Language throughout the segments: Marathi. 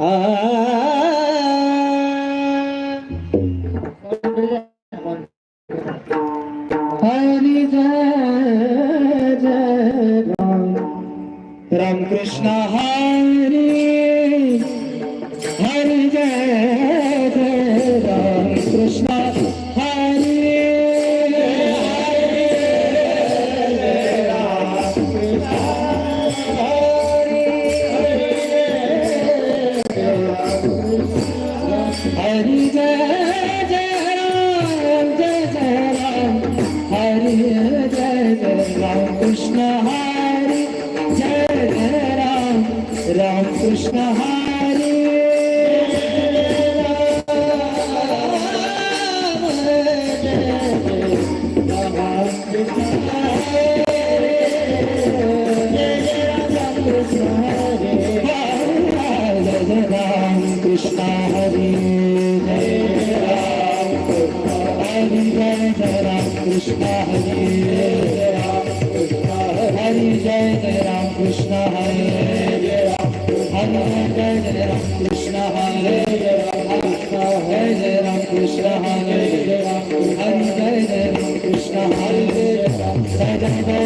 હું Krishna Hare Gracias.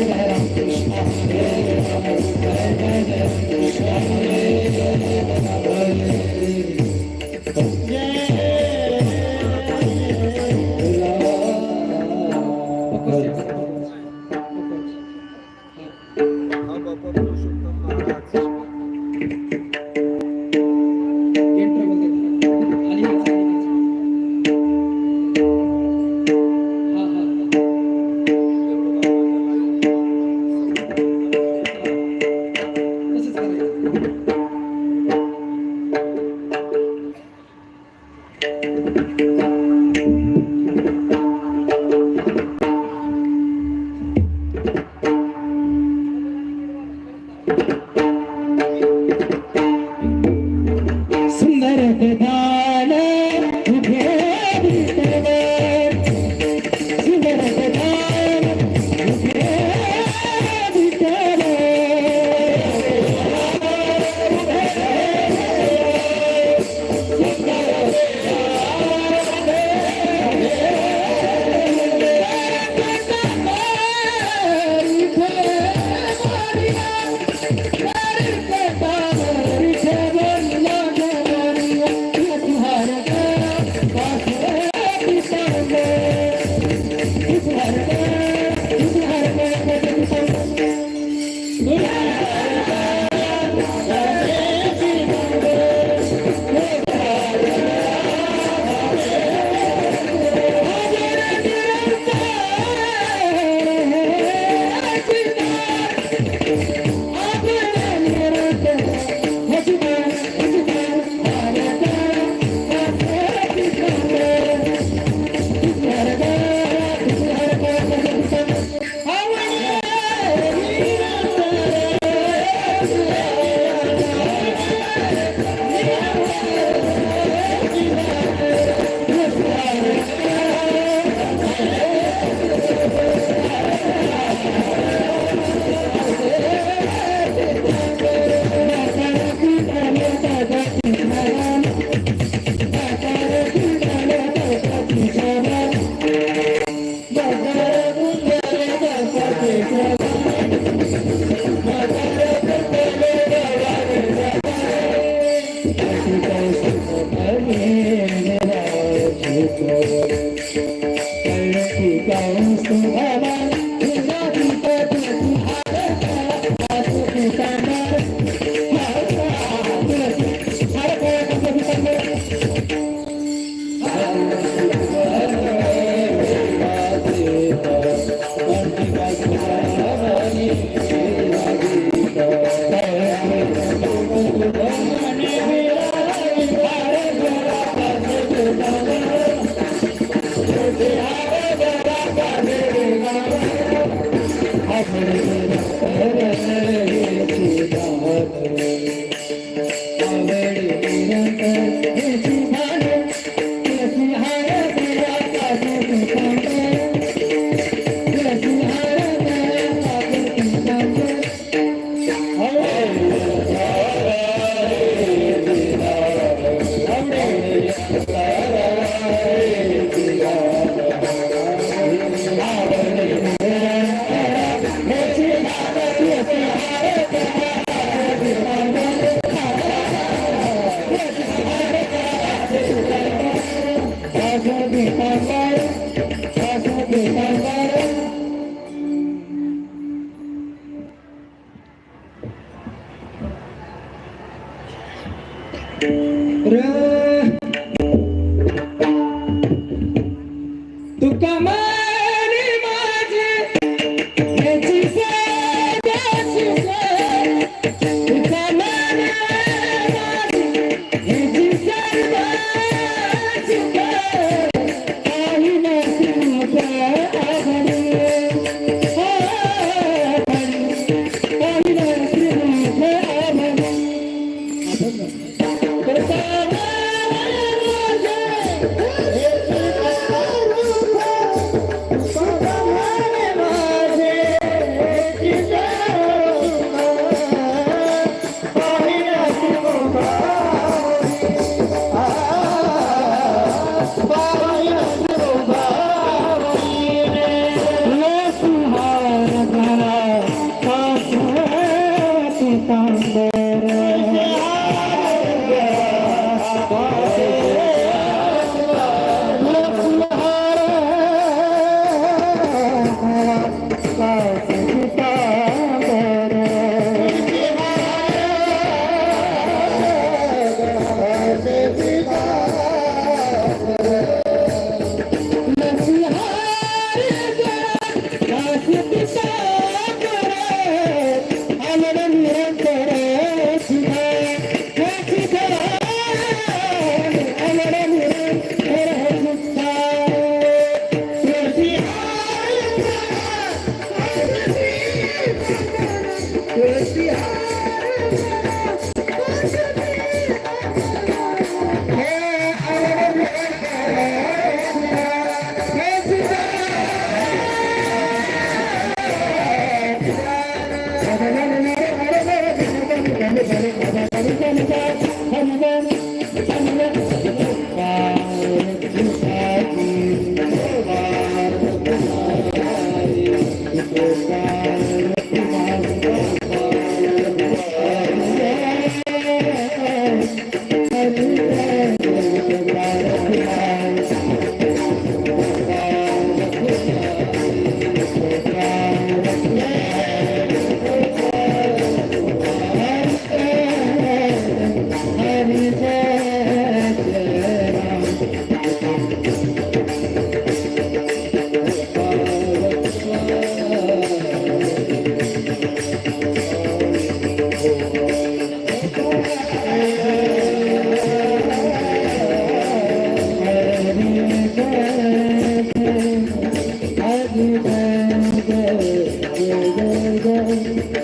Please.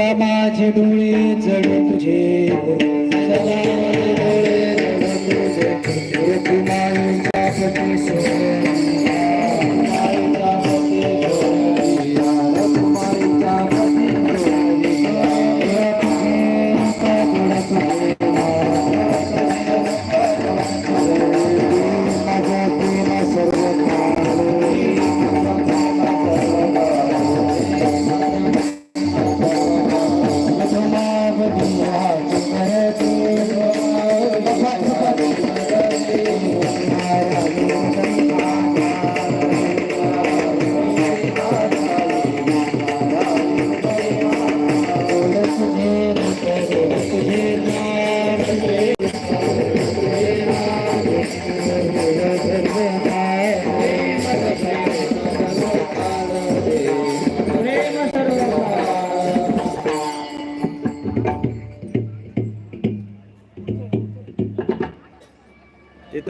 Maharaj सदा माझे डोळे जडू तुझे सदा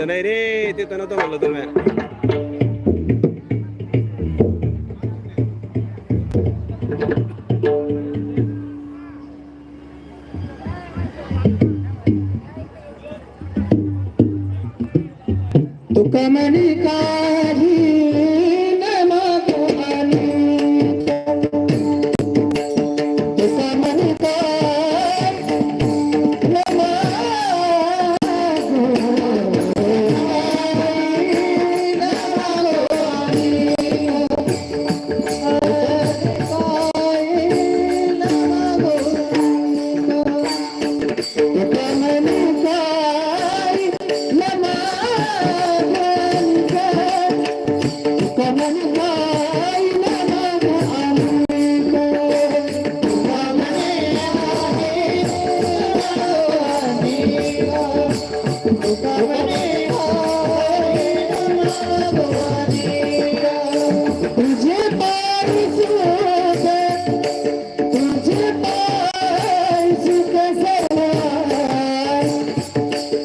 नाही रे तिथं नव्हतं म्हणलं तुम्ही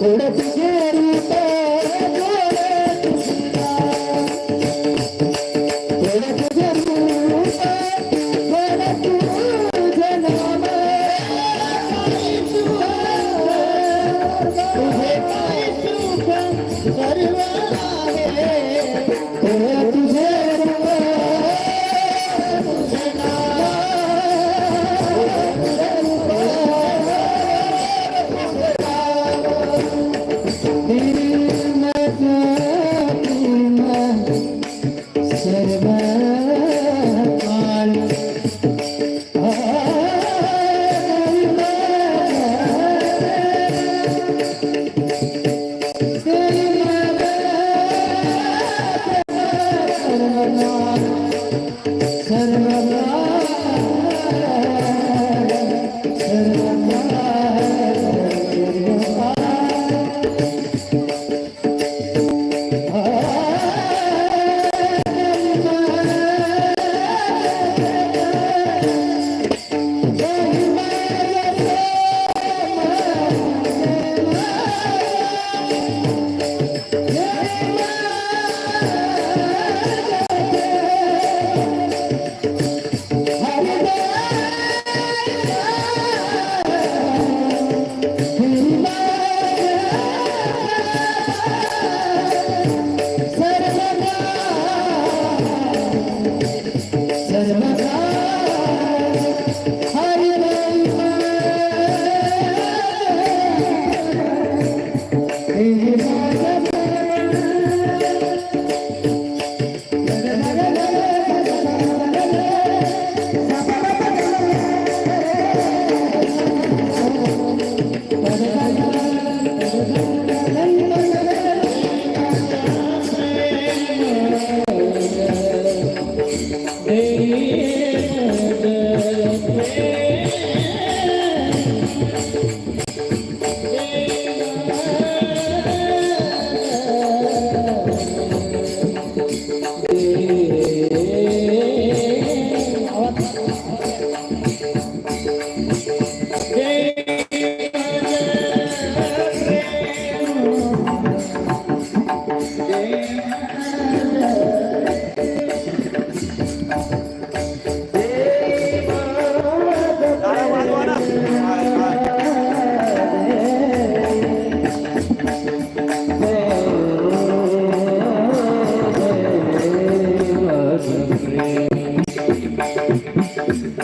Independente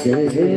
Jai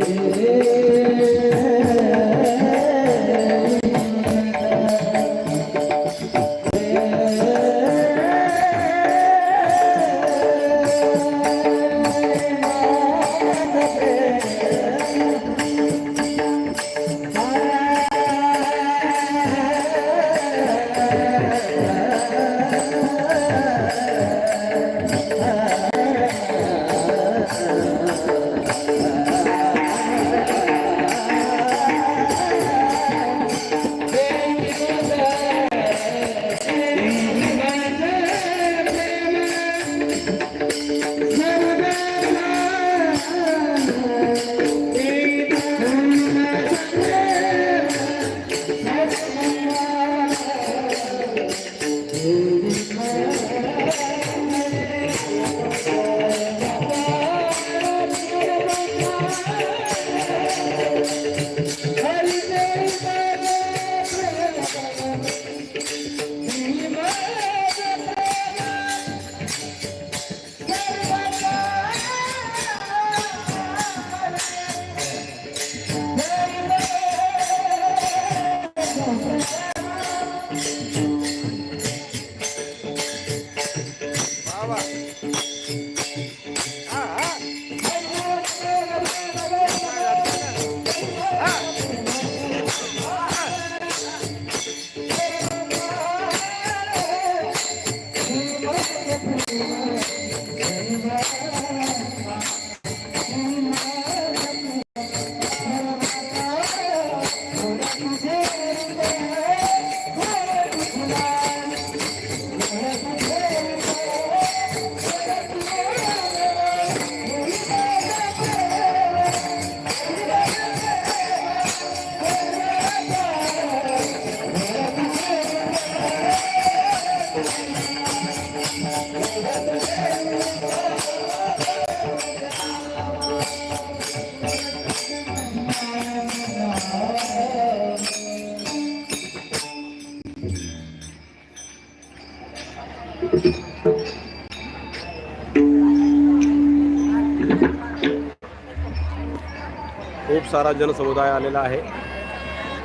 सारा जनसमुदाय आलेला आहे.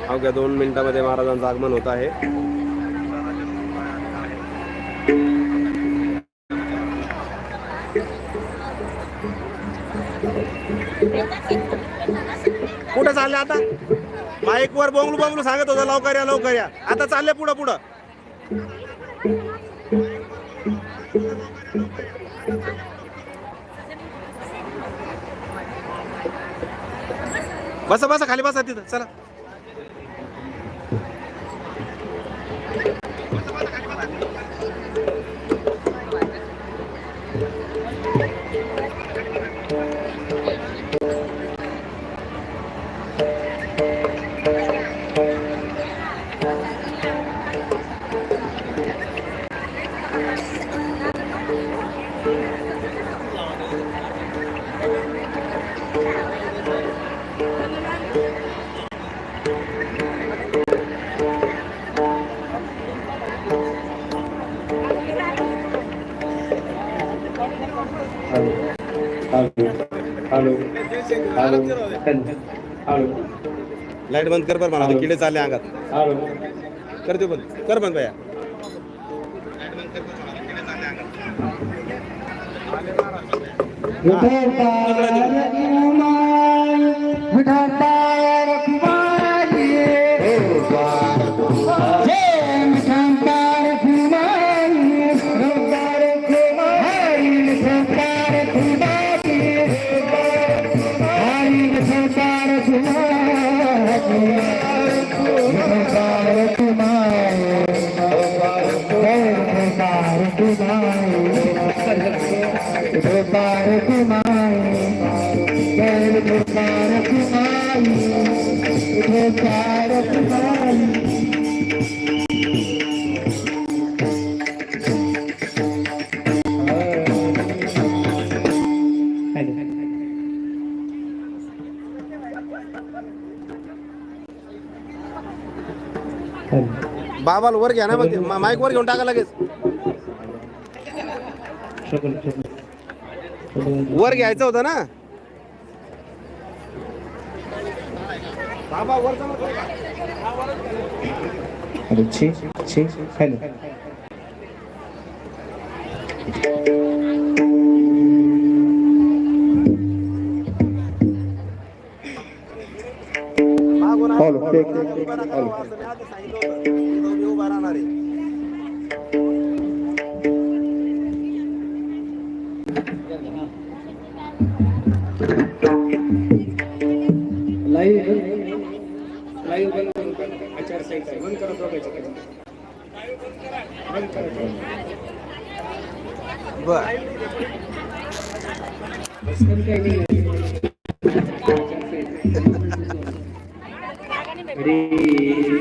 अवघ्या दोन मिनिटामध्ये महाराजांचं आगमन होत आहे. कुठं चालले आता? माईक वर बोंगलू बोंगलू सांगत होता लवकर या लवकर या. आता चालले पुढं पुढं. बसा बसा खाली बसा तिथं चला हॅलो लाइट बंद कर बरं मला किडे चालले अंगात. हॅलो. कर दे बंद कर बंद भैया. बाबाला वर घ्या ना मग माईक वर घेऊन टाका लगेच. वर घ्यायचं होतं ना? बाबा वर छी छी हॅलो हॅलो राहू, असं मी आधी सांगितलं होतं. इथं मी उभा राहणार आहे. बर हे